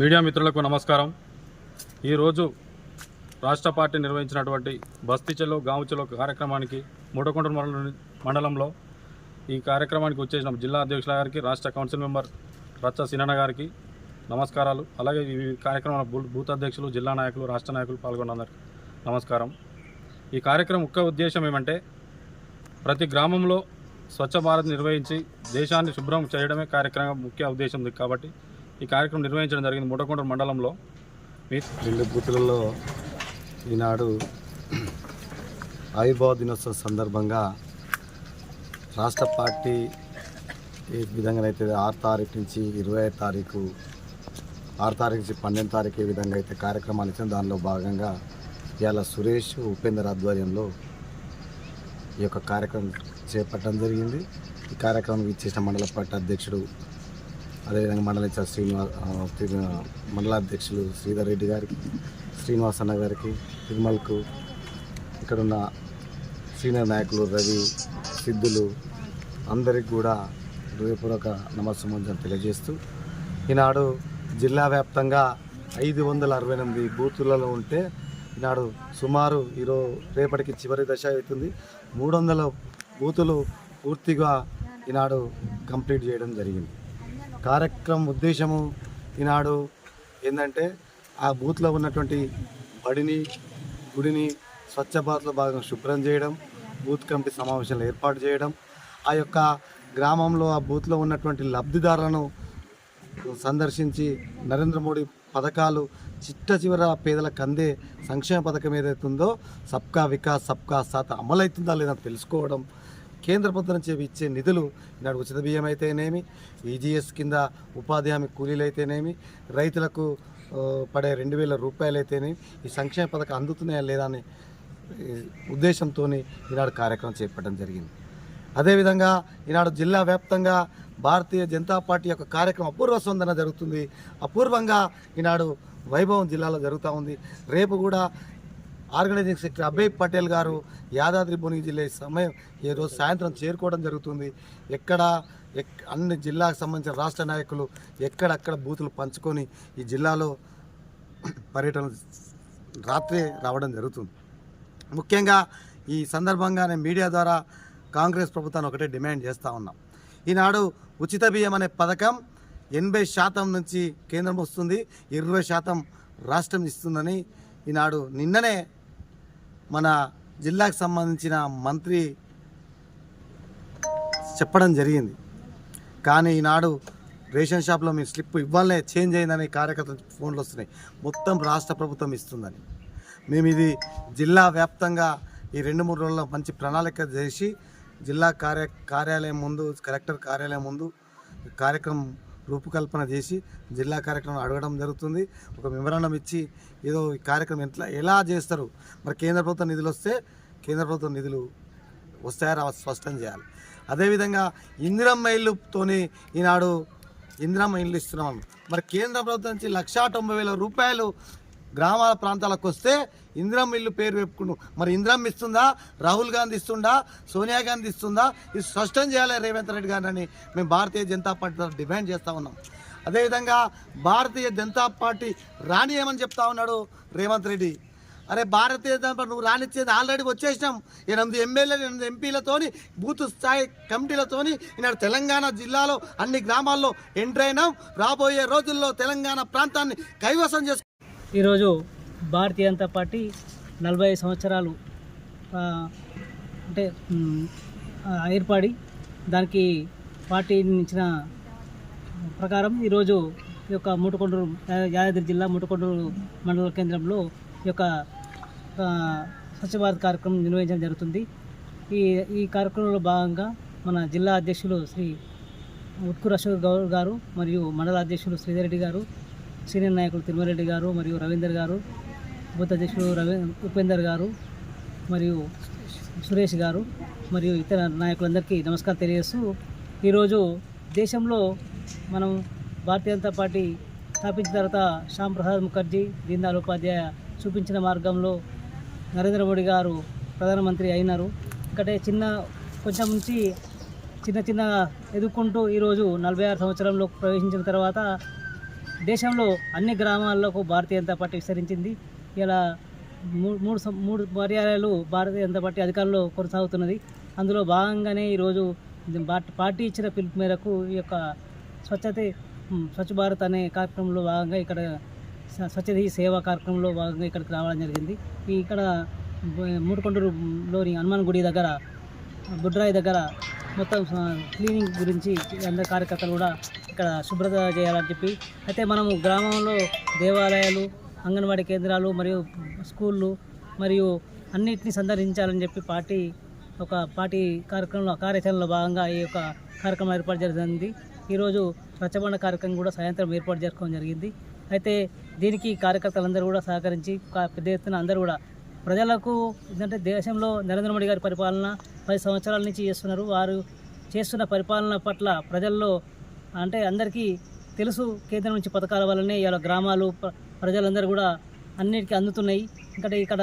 Media మిత్రులకు నమస్కారం. ఈరోజు రాష్ట్ర పార్టీ నిర్వహించినటువంటి బస్తీ చెలో గాము చెలో కార్యక్రమానికి మూడకొండ మండలంలో ఈ కార్యక్రమానికి వచ్చేసిన జిల్లా అధ్యక్షుల గారికి రాష్ట్ర కౌన్సిల్ మెంబర్ రచ్చ సినన్న గారికి నమస్కారాలు. అలాగే ఈ కార్యక్రమంలో బూత్ అధ్యక్షులు జిల్లా నాయకులు రాష్ట్ర నాయకులు పాల్గొన్నందరికి నమస్కారం. ఈ కార్యక్రమం ముఖ్య ఉద్దేశం ఏమంటే ప్రతి గ్రామంలో స్వచ్ఛ భారత్ నిర్వహించి దేశాన్ని శుభ్రం చేయడమే కార్యక్రమం ముఖ్య ఉద్దేశం. కాబట్టి ఈ కార్యక్రమం నిర్వహించడం జరిగింది ముటకొండ మండలంలో. రెండు బూతులలో ఈనాడు ఆవిర్భావ దినోత్సవం సందర్భంగా రాష్ట్ర పార్టీ ఏ విధంగా అయితే ఆరు తారీఖు నుంచి ఇరవై ఐదు తారీఖు ఆరు తారీఖు నుంచి పన్నెండు తారీఖు ఏ విధంగా అయితే కార్యక్రమాలు ఇచ్చిన దానిలో భాగంగా ఇవాళ సురేష్ ఉపేందర్ ఆధ్వర్యంలో ఈ యొక్క కార్యక్రమం చేపట్టడం జరిగింది. ఈ కార్యక్రమం ఇచ్చేసిన మండల పార్టీ అధ్యక్షుడు అదేవిధంగా మండల ఇన్ఛార్జ్ మండలాధ్యక్షులు మండల అధ్యక్షులు శ్రీధర్ రెడ్డి గారికి శ్రీనివాస్ అన్న గారికి తిరుమలకు ఇక్కడున్న సీనియర్ నాయకులు రవి సిద్ధులు అందరికి కూడా హృదయపూర్వక నమస్సమంజం తెలియజేస్తూ ఈనాడు జిల్లా వ్యాప్తంగా ఐదు వందల అరవై ఎనిమిది బూతులలో ఉంటే ఈనాడు సుమారు ఈరోజు రేపటికి చివరి దశ అవుతుంది. మూడు వందల బూతులు పూర్తిగా ఈనాడు కంప్లీట్ చేయడం జరిగింది. కార్యక్రమం ఉద్దేశము ఈనాడు ఏంటంటే ఆ బూత్లో ఉన్నటువంటి బడిని గుడిని స్వచ్ఛ భారత్లో భాగంగా శుభ్రం చేయడం బూత్ కమిటీ సమావేశాలు ఏర్పాటు చేయడం ఆ యొక్క గ్రామంలో ఆ బూత్లో ఉన్నటువంటి లబ్ధిదారులను సందర్శించి నరేంద్ర మోడీ పథకాలు చిట్ట చివర పేదలకు అందే సంక్షేమ పథకం ఏదైతుందో ఉందో సబ్కా వికాస్ సబ్కా సాత్ అమలవుతుందా లేదా తెలుసుకోవడం కేంద్ర ప్రభుత్వం నుంచి ఇచ్చే నిధులు ఈనాడు ఉచిత బియ్యం అయితేనేమి ఈజీఎస్ కింద ఉపాధి హామీ కూలీలు అయితేనేమి రైతులకు పడే రెండు వేల రూపాయలు అయితేనేమి ఈ సంక్షేమ పథకం అందుతున్నాయా లేదా అని ఉద్దేశంతో ఈనాడు కార్యక్రమం చేపట్టడం జరిగింది. అదేవిధంగా ఈనాడు జిల్లా వ్యాప్తంగా భారతీయ జనతా పార్టీ యొక్క కార్యక్రమం అపూర్వ స్పందన జరుగుతుంది. అపూర్వంగా ఈనాడు వైభవం జిల్లాలో జరుగుతూ ఉంది. రేపు కూడా ఆర్గనైజింగ్ సెక్రటరీ అభయ్ పటేల్ గారు యాదాద్రి భువనగిరి జిల్లా సమయం ఈ రోజు సాయంత్రం చేరుకోవడం జరుగుతుంది. ఎక్కడ ఎక్ అన్ని జిల్లాకు సంబంధించిన రాష్ట్ర నాయకులు ఎక్కడక్కడ బూతులు పంచుకొని ఈ జిల్లాలో పర్యటన రాత్రే రావడం జరుగుతుంది. ముఖ్యంగా ఈ సందర్భంగా నేను మీడియా ద్వారా కాంగ్రెస్ ప్రభుత్వాన్ని ఒకటే డిమాండ్ చేస్తూ ఉన్నాం. ఈనాడు ఉచిత బియ్యం అనే పథకం ఎనభై శాతం నుంచి కేంద్రం వస్తుంది ఇరవై శాతం రాష్ట్రం ఇస్తుందని ఈనాడు నిన్ననే మన జిల్లాకు సంబంధించిన మంత్రి చెప్పడం జరిగింది. కానీ ఈనాడు రేషన్ షాప్లో మీ స్లిప్ ఇవ్వాలనే చేంజ్ అయిందని కార్యకర్తలు ఫోన్లు వస్తున్నాయి. మొత్తం రాష్ట్ర ప్రభుత్వం ఇస్తుందని. మేము ఇది జిల్లా వ్యాప్తంగా ఈ రెండు మూడు రోజుల్లో మంచి ప్రణాళిక చేసి జిల్లా కార్య కార్యాలయం ముందు కలెక్టర్ కార్యాలయం ముందు కార్యక్రమం రూపకల్పన చేసి జిల్లా కార్యక్రమం అడగడం జరుగుతుంది. ఒక వివరణం ఇచ్చి ఏదో ఈ కార్యక్రమం ఎట్లా ఎలా చేస్తారు? మరి కేంద్ర ప్రభుత్వం నిధులు వస్తే కేంద్ర ప్రభుత్వం నిధులు వస్తాయా స్పష్టం చేయాలి. అదేవిధంగా ఇందిరమ్మ ఇల్లుతోని ఈనాడు ఇందిరమ్మ ఇల్లు ఇస్తున్నాం. మరి కేంద్ర ప్రభుత్వం నుంచి లక్షా తొంభై వేల రూపాయలు గ్రామాల ప్రాంతాలకు వస్తే ఇందిరమ్మ ఇల్లు పేరు చెప్పుకుంటు మరి ఇంద్రం ఇస్తుందా? రాహుల్ గాంధీ ఇస్తుందా? సోనియా గాంధీ ఇస్తుందా? ఇది స్పష్టం చేయాలి రేవంత్ రెడ్డి గారిని. మేము భారతీయ జనతా పార్టీ తరఫున డిమాండ్ చేస్తూ ఉన్నాం. అదేవిధంగా భారతీయ జనతా పార్టీ రానియమని చెప్తా ఉన్నాడు రేవంత్ రెడ్డి? అరే భారతీయ జనతా పార్టీ నువ్వు రానిచ్చేది ఆల్రెడీ వచ్చేసినాం. ఎనిమిది ఎమ్మెల్యేలు ఎనిమిది ఎంపీలతోని బూత్ స్థాయి కమిటీలతోని ఈనాడు తెలంగాణ జిల్లాలో అన్ని గ్రామాల్లో ఎంటర్ అయినాం. రాబోయే రోజుల్లో తెలంగాణ ప్రాంతాన్ని కైవసం చేసుకు ఈరోజు భారతీయ జనతా పార్టీ నలభై సంవత్సరాలు అంటే ఏర్పడి దానికి పార్టీ ఇచ్చిన ప్రకారం ఈరోజు ఈ యొక్క ముటుకొండూరు యాదాద్రి జిల్లా ముటుకొండూరు మండల కేంద్రంలో ఈ యొక్క స్వచ్ఛ భారత్ కార్యక్రమం నిర్వహించడం జరుగుతుంది. ఈ ఈ కార్యక్రమంలో భాగంగా మన జిల్లా అధ్యక్షులు శ్రీ ఉట్కూరు అశోక్ గౌడ్ గారు మరియు మండల అధ్యక్షులు శ్రీధర్ రెడ్డి గారు సీనియర్ నాయకులు తిరుమలరెడ్డి గారు మరియు రవీందర్ గారు బూత్ అధ్యక్షుడు రవి ఉపేందర్ గారు మరియు సురేష్ గారు మరియు ఇతర నాయకులందరికీ నమస్కారం తెలియజేస్తూ ఈరోజు దేశంలో మనం భారతీయ జనతా పార్టీ స్థాపించిన తర్వాత శ్యామ్ ప్రసాద్ ముఖర్జీ దీన్ ఉపాధ్యాయ చూపించిన మార్గంలో నరేంద్ర మోడీ గారు ప్రధానమంత్రి అయినారు. ఇక్కడే చిన్న కొంచెం నుంచి చిన్న చిన్న ఎదుర్కొంటూ ఈరోజు నలభై ఆరు సంవత్సరంలో ప్రవేశించిన తర్వాత దేశంలో అన్ని గ్రామాల్లోకి భారతీయ జనతా పార్టీ విస్తరించింది. ఇలా మూడు మూడు సం- మూడు పర్యాయాలు భారతీయ జనతా పార్టీ అధికారంలో కొనసాగుతున్నది. అందులో భాగంగానే ఈరోజు పార్టీ- పార్టీ ఇచ్చిన పిలుపు మేరకు ఈ యొక్క స్వచ్ఛత స్వచ్ఛ భారత్ అనే కార్యక్రమంలో భాగంగా ఇక్కడ స్వచ్ఛత ఈ సేవా కార్యక్రమంలో భాగంగా ఇక్కడికి రావడం జరిగింది. ఇక్కడ మూడుకొండూరులోని హనుమాన్ గుడి దగ్గర బుడ్రాయి దగ్గర మొత్తం క్లీనింగ్ గురించి అందరి కార్యకర్తలు కూడా ఇక్కడ శుభ్రత చేయాలని చెప్పి. అయితే మనము గ్రామంలో దేవాలయాలు అంగన్వాడీ కేంద్రాలు మరియు స్కూళ్ళు మరియు అన్నిటిని సందర్శించాలని చెప్పి పార్టీ ఒక పార్టీ కార్యక్రమంలో కార్యాచరణలో భాగంగా ఈ యొక్క కార్యక్రమం ఏర్పాటు జరిగింది. ఈరోజు స్వచ్ఛబండ కార్యక్రమం కూడా సాయంత్రం ఏర్పాటు చేసుకోవడం జరిగింది. అయితే దీనికి కార్యకర్తలందరూ కూడా సహకరించి పెద్ద ఎత్తున అందరూ కూడా ప్రజలకు ఏంటంటే దేశంలో నరేంద్ర మోడీ గారి పరిపాలన పది సంవత్సరాల నుంచి చేస్తున్నారు. వారు చేస్తున్న పరిపాలన పట్ల ప్రజల్లో అంటే అందరికీ తెలుసు కేంద్రం నుంచి పథకాల వల్లనే ఇలా గ్రామాలు ప్రజలందరూ కూడా అన్నిటికీ అందుతున్నాయి. ఇంకా ఇక్కడ